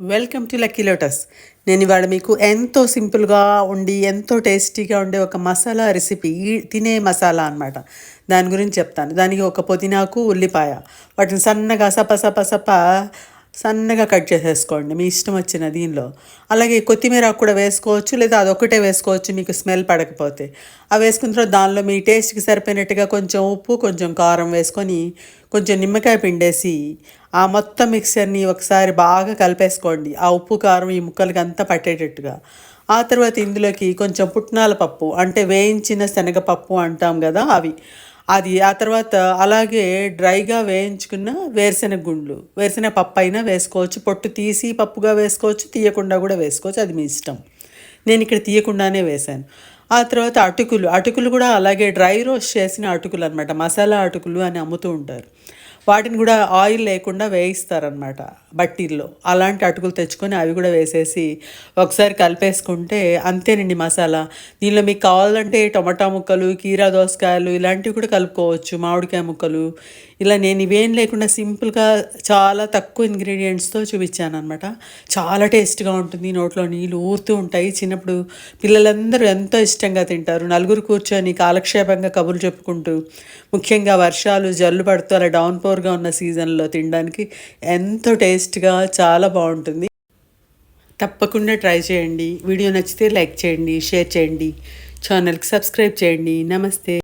Welcome to lucky lotus నేను ఇవాళ మీకు ఎంతో సింపుల్గా ఉండి ఎంతో టేస్టీగా ఉండే ఒక మసాలా రెసిపీ తినే మసాలా అనమాట దాని గురించి చెప్తాను. దానికి ఒక పుదీనాకు ఉల్లిపాయ వాటిని సన్నగా సప సప సప సన్నగా కట్ చేసేసుకోండి. మీ ఇష్టం వచ్చిన దీనిలో. అలాగే కొత్తిమీర కూడా వేసుకోవచ్చు లేదా అదొక్కటే వేసుకోవచ్చు మీకు స్మెల్ పడకపోతే. అవి వేసుకున్న తర్వాత దానిలో మీ టేస్ట్కి సరిపోయినట్టుగా కొంచెం ఉప్పు కొంచెం కారం వేసుకొని కొంచెం నిమ్మకాయ పిండేసి ఆ మొత్తం మిక్సర్ని ఒకసారి బాగా కలిపేసుకోండి. ఆ ఉప్పు కారం ఈ ముక్కలకి అంతా పట్టేటట్టుగా. ఆ తర్వాత ఇందులోకి కొంచెం పుట్నాల పప్పు అంటే వేయించిన శనగపప్పు అంటాం కదా అవి. అది ఆ తర్వాత అలాగే డ్రైగా వేయించుకున్న వేరుశెనగ గుండ్లు వేరుశెనగ పప్పు అయినా వేసుకోవచ్చు. పొట్టు తీసి పప్పుగా వేసుకోవచ్చు తీయకుండా కూడా వేసుకోవచ్చు. అది మీ ఇష్టం. నేను ఇక్కడ తీయకుండానే వేశాను. ఆ తర్వాత అటుకులు అటుకులు కూడా అలాగే డ్రై రోస్ట్ చేసిన అటుకులు అనమాట మసాలా అటుకులు అని అమ్ముతూ ఉంటారు. వాటిని కూడా ఆయిల్ లేకుండా వేయిస్తారనమాట బట్టీల్లో. అలాంటి అటుకులు తెచ్చుకొని అవి కూడా వేసేసి ఒకసారి కలిపేసుకుంటే అంతేనండి మసాలా. దీనిలో మీకు కావాలంటే టమాటా ముక్కలు కీరా దోసకాయలు ఇలాంటివి కూడా కలుపుకోవచ్చు మామిడికాయ ముక్కలు. ఇలా నేను ఇవేం లేకుండా సింపుల్గా చాలా తక్కువ ఇంగ్రీడియంట్స్తో చూపించాను అనమాట చాలా టేస్ట్గా ఉంటుంది నోట్లో నీళ్ళు ఊరుతూ ఉంటాయి. చిన్నప్పుడు పిల్లలందరూ ఎంతో ఇష్టంగా తింటారు. నలుగురు కూర్చొని కాలక్షేపంగా కబుర్లు చెప్పుకుంటూ ముఖ్యంగా వర్షాలు జల్లు పడుతూ అలా డౌన్ పోర్గా ఉన్న సీజన్లో తినడానికి ఎంతో టేస్ట్గా చాలా బాగుంటుంది. తప్పకుండా ట్రై చేయండి. వీడియో నచ్చితే లైక్ చేయండి షేర్ చేయండి. ఛానల్కి సబ్స్క్రైబ్ చేయండి. నమస్తే.